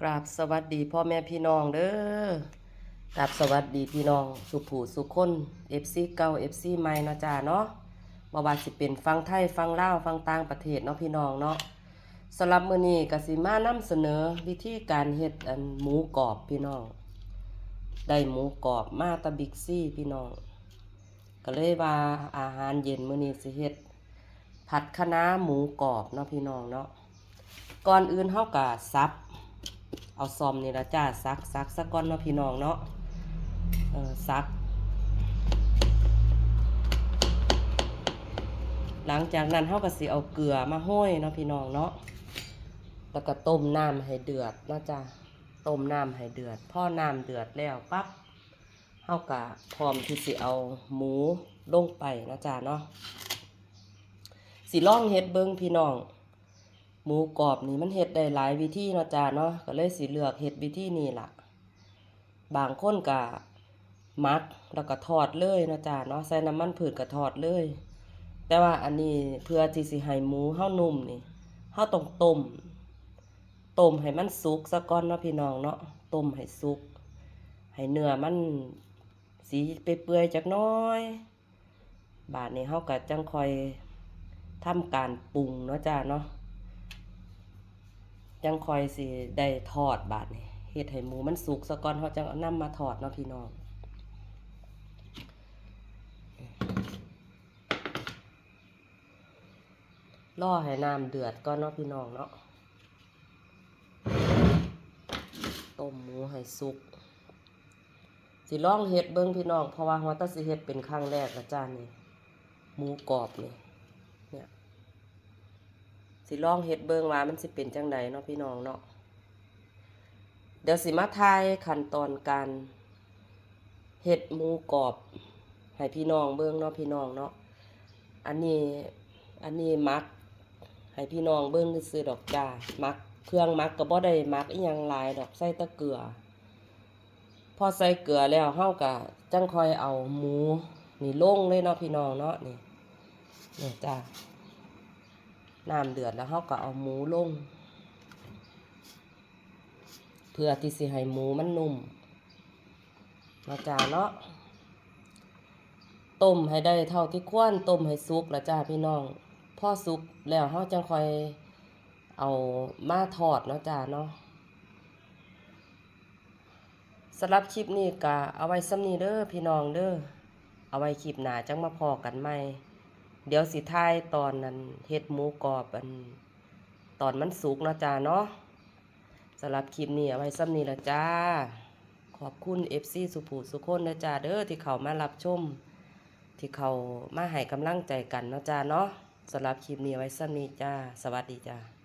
กราบสวัสดีพ่อแม่พี่น้องเด้อกราบสวัสดีพี่น้อง สุผูสุคน FC เก่า FC ใหม่เนาะจ้าเนาะบ่ว่าสิเป็นฟังไทยฟังลาวฟังต่างประเทศเนาะพี่น้องเนาะสำหรับมื้อนี้ก็สิมานำเสนอวิธีการเฮ็ดอันหมูกรอบพี่น้อง ได้หมูกรอบมาตะบิ๊กซี่พี่น้อง ก็เลยว่าอาหารเย็นมื้อนี้สิเฮ็ดผัดคะน้าหมูกรอบเนาะพี่น้องเนาะก่อนอื่นเฮาก็ซับ เอาซอมนี่ละจ้าซักซักซะก่อนเนาะพี่น้องเนาะเออซัก หลังจากนั้นเฮาก็สิเอาเกลือมาห้อยเนาะพี่น้องเนาะแล้วก็ต้มน้ำให้เดือดนะจ้าต้มน้ำให้เดือดพอน้ำเดือดแล้วปั๊บเฮาก็พร้อมที่สิเอาหมูลงไปนะจ้าเนาะสิลองเฮ็ดเบิ่งพี่น้อง หมูกรอบนี่มันเฮ็ดได้หลายวิธีเนาะจ้าเนาะก็เลยสิเลือกเฮ็ดวิธีนี้ล่ะ บางคนก็มักแล้วก็ทอดเลยเนาะจ้าเนาะใส่น้ำมันพืชก็ทอดเลย แต่ว่าอันนี้เพื่อที่สิให้หมูเฮานุ่มนี่เฮาต้องต้มต้มให้มันสุกซะก่อนเนาะพี่น้องเนาะต้มให้สุก ให้เนื้อมันสีเปื่อยๆจักน้อย บาดนี้เฮาก็จังคอยทำการปรุงเนาะจ้าเนาะ ยังคอยสิได้ทอดบาดนี่เฮ็ดให้หมูมันสุกซะก่อนเขาจังเอานำมาทอดเนาะพี่น้องรอให้น้ำเดือดก่อนเนาะพี่น้องเนาะต้มหมูให้สุกสิลองเฮ็ดเบิ่งพี่น้องเพราะว่าฮอตสิเฮ็ดเป็นครั้งแรกละจ้านี่หมูกรอบนี่เนี่ย สิลองเฮ็ดเบิ่งว่ามันสิเป็นจังใดเนาะพี่น้องเนาะเดี๋ยวสิมาทายขั้นตอนการเฮ็ดหมูกรอบให้พี่น้องเบิ่งเนาะพี่น้องเนาะอันนี้อันนี้มักให้พี่น้องเบิ่งซื่อดอกจ้ามักเครื่องมักก็บ่ได้มักอีหยังหลายดอกใส่ตะเกือพอใส่เกลือแล้วเฮาก็จังค่อยเอาหมูนี่ลงเลยเนาะพี่น้องเนาะนี่นี่จ้า น้ำเดือดแล้วเราก็เอาหมูลง เพื่อที่สิให้หมูมันนุ่มมาจ้าเนาะต้มให้ได้เท่าที่ควรต้มให้สุกแล้วจ้าพี่น้องพอสุกแล้วเราจังค่อยเอามาทอดเนาะจ้าเนาะสำหรับคลิปนี้ก็เอาไว้ซ้ำนี้เด้อพี่น้องเด้อเอาไว้คลิปหน้าจังมาพอกันใหม่ เดี๋ยวสิท้ายตอนนั้นเฮ็ดหมูกรอบอัน ตอนมันสุกเนาะจ้าเนาะสำหรับคลิปนี้เอาไว้ซ้ำนี้ละจ้า ขอบคุณเอฟซีสุภูสุคนนะจ้าเด้อที่เขามารับชม ที่เขามาให้กำลังใจกันเนาะจ้าเนาะสำหรับคลิปนี้ไว้ซ้ำนี้จ้า สวัสดีจ้า